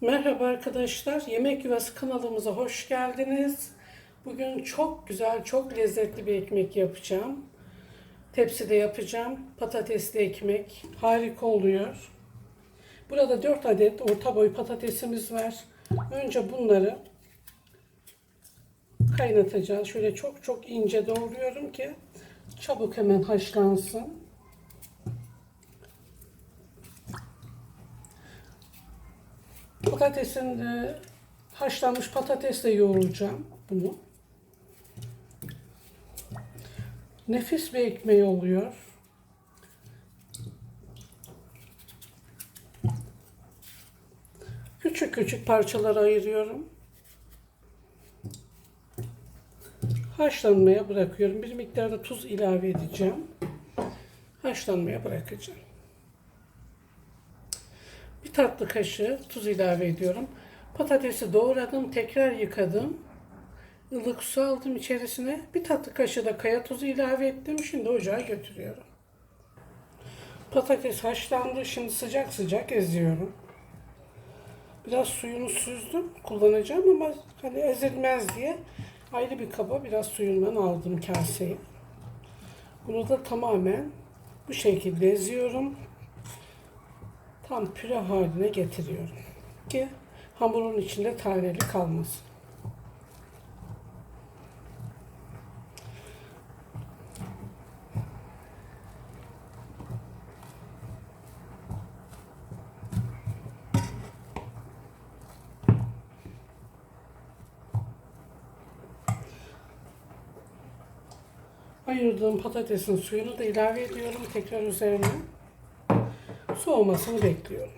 Merhaba arkadaşlar, Yemek Yuvası kanalımıza hoş geldiniz. Bugün çok güzel, çok lezzetli bir ekmek yapacağım. Tepside yapacağım. Patatesli ekmek. Harika oluyor. Burada 4 adet orta boy patatesimiz var. Önce bunları kaynatacağız. Şöyle çok çok ince doğruyorum ki çabuk hemen haşlansın. Patatesin e, haşlanmış patatesle yoğuracağım bunu. Nefis bir ekmeği oluyor. Küçük küçük parçalara ayırıyorum. Haşlanmaya bırakıyorum. Bir miktar da tuz ilave edeceğim. Haşlanmaya bırakacağım. Bir tatlı kaşığı tuz ilave ediyorum. Patatesi doğradım, tekrar yıkadım. Ilık su aldım içerisine. Bir tatlı kaşığı da kaya tuzu ilave ettim. Şimdi ocağa götürüyorum. Patates haşlandı. Şimdi sıcak sıcak eziyorum. Biraz suyunu süzdüm. Kullanacağım ama hani ezilmez diye ayrı bir kaba biraz suyundan aldım kaseyi. Bunu da tamamen bu şekilde eziyorum tam püre haline getiriyorum. Ki hamurun içinde taneli kalmasın. Ayırdığım patatesin suyunu da ilave ediyorum tekrar üzerine soğumasını bekliyorum.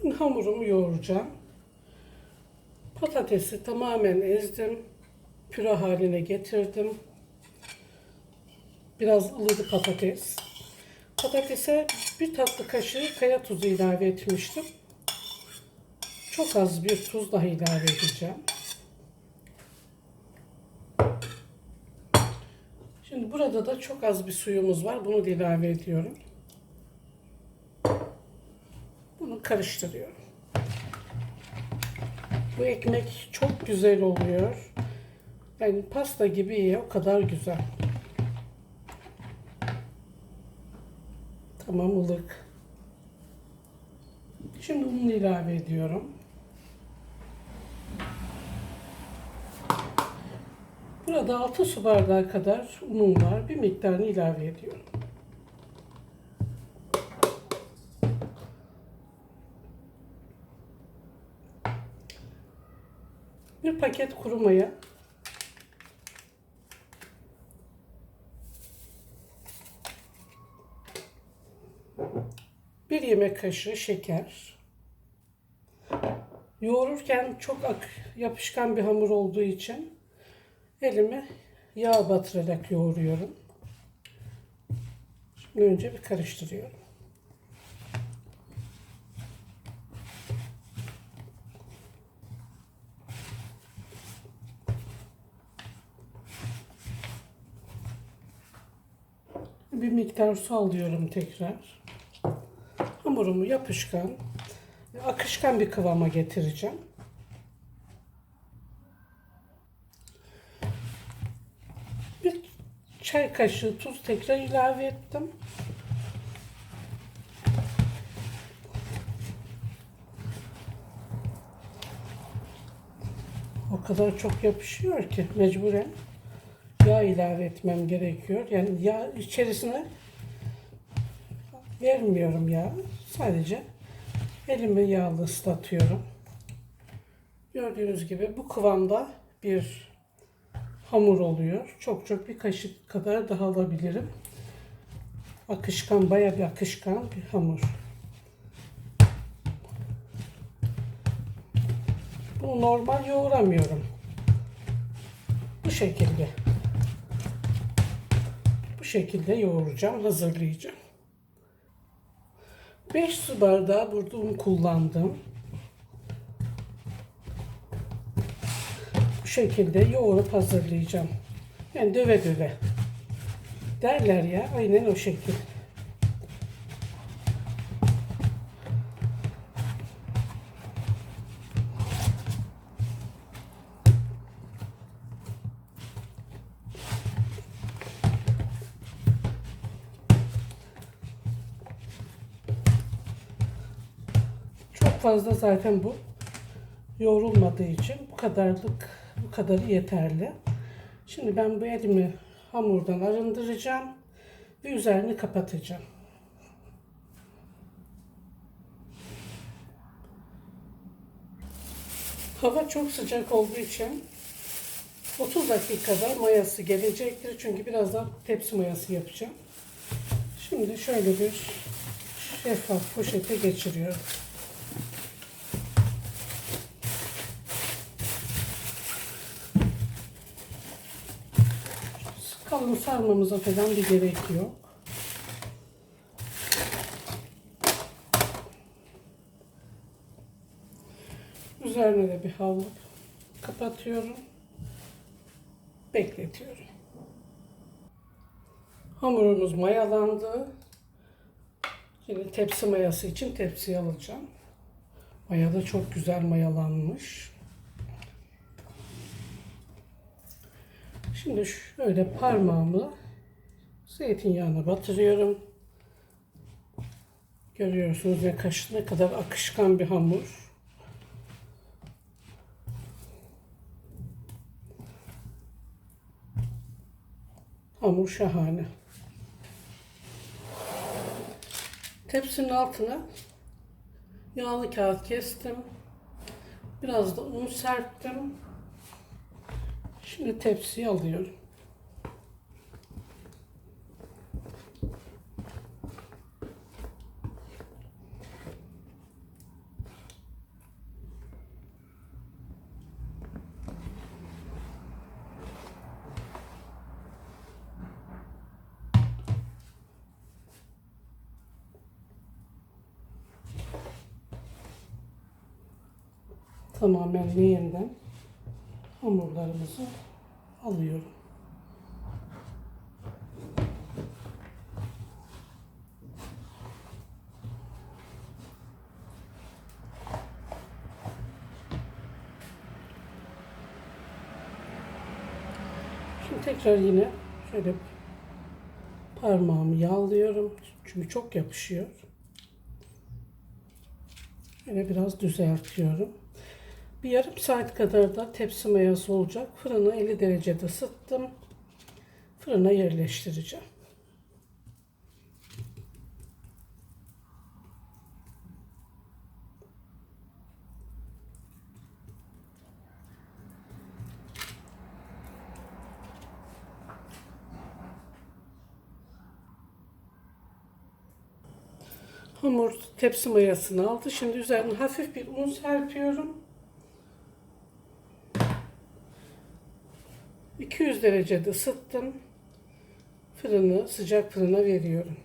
Şimdi hamurumu yoğuracağım. Patatesi tamamen ezdim. Püre haline getirdim. Biraz ılıdı patates. Patatese bir tatlı kaşığı kaya tuzu ilave etmiştim. Çok az bir tuz daha ilave edeceğim. Şimdi burada da çok az bir suyumuz var. Bunu da ilave ediyorum. Bunu karıştırıyorum. Bu ekmek çok güzel oluyor. Yani pasta gibi iyi, o kadar güzel. Tamam ılık. Şimdi bunu ilave ediyorum. Burada 6 su bardağı kadar unum var. Bir miktarını ilave ediyorum. Bir paket kuru maya. Bir yemek kaşığı şeker. Yoğururken çok ak, yapışkan bir hamur olduğu için elime yağ batırarak yoğuruyorum. Şimdi önce bir karıştırıyorum. Bir miktar su alıyorum tekrar. Hamurumu yapışkan, akışkan bir kıvama getireceğim. Bir çay kaşığı tuz tekrar ilave ettim. O kadar çok yapışıyor ki mecburen yağ ilave etmem gerekiyor. Yani yağ içerisine vermiyorum ya. Sadece elimi yağlı ıslatıyorum. Gördüğünüz gibi bu kıvamda bir hamur oluyor. Çok çok bir kaşık kadar daha alabilirim. Akışkan, bayağı bir akışkan bir hamur. Bunu normal yoğuramıyorum. Bu şekilde. Bu şekilde yoğuracağım, hazırlayacağım. 5 su bardağı burada un kullandım. şekilde yoğurup hazırlayacağım. Yani döve döve. Derler ya aynen o şekil. Çok fazla zaten bu yorulmadığı için bu kadarlık kadarı yeterli. Şimdi ben bu elimi hamurdan arındıracağım ve üzerini kapatacağım. Hava çok sıcak olduğu için 30 dakikada mayası gelecektir. Çünkü birazdan tepsi mayası yapacağım. Şimdi şöyle bir şeffaf poşete geçiriyorum. Kalın sarmamıza falan bir gerek yok. Üzerine de bir havlu kapatıyorum. Bekletiyorum. Hamurumuz mayalandı. Şimdi tepsi mayası için tepsiye alacağım. Maya da çok güzel mayalanmış. Şimdi şöyle parmağımı zeytinyağına batırıyorum. Görüyorsunuz ne, kaş, kadar akışkan bir hamur. Hamur şahane. Tepsinin altına yağlı kağıt kestim. Biraz da un serptim. Şimdi tepsiye alıyorum. Tamamen leğenden hamurlarımızı alıyorum. Şimdi tekrar yine şöyle parmağımı yağlıyorum. Çünkü çok yapışıyor. Yine biraz düzeltiyorum. Bir yarım saat kadar da tepsi mayası olacak. Fırını 50 derecede ısıttım. Fırına yerleştireceğim. Hamur tepsi mayasını aldı. Şimdi üzerine hafif bir un serpiyorum. 200 derecede ısıttım. Fırını sıcak fırına veriyorum.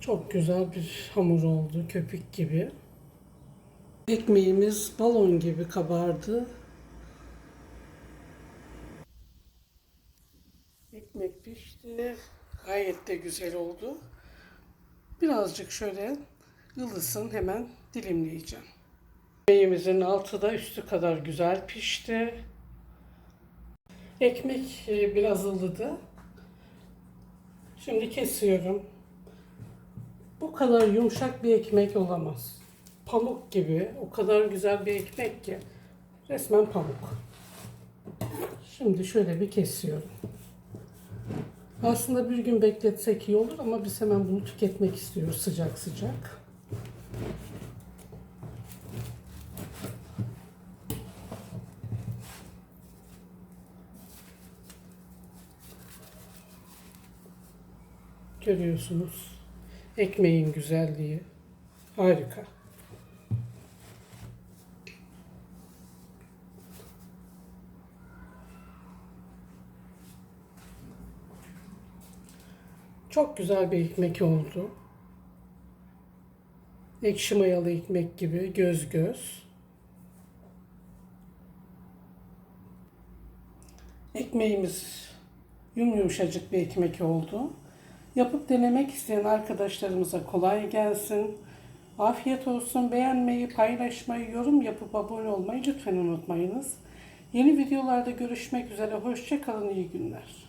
Çok güzel bir hamur oldu, köpük gibi. Ekmeğimiz balon gibi kabardı. Ekmek pişti. Gayet de güzel oldu. Birazcık şöyle ılısın hemen dilimleyeceğim. Ekmeğimizin altı da üstü kadar güzel pişti. Ekmek e, biraz ılıdı. Şimdi kesiyorum. Bu kadar yumuşak bir ekmek olamaz. Pamuk gibi. O kadar güzel bir ekmek ki. Resmen pamuk. Şimdi şöyle bir kesiyorum. Aslında bir gün bekletsek iyi olur ama biz hemen bunu tüketmek istiyoruz sıcak sıcak. Görüyorsunuz ekmeğin güzelliği. Harika. Çok güzel bir ekmek oldu. Ekşi mayalı ekmek gibi göz göz. Ekmeğimiz yum yumuşacık bir ekmek oldu. Yapıp denemek isteyen arkadaşlarımıza kolay gelsin. Afiyet olsun. Beğenmeyi, paylaşmayı, yorum yapıp abone olmayı lütfen unutmayınız. Yeni videolarda görüşmek üzere. Hoşçakalın, iyi günler.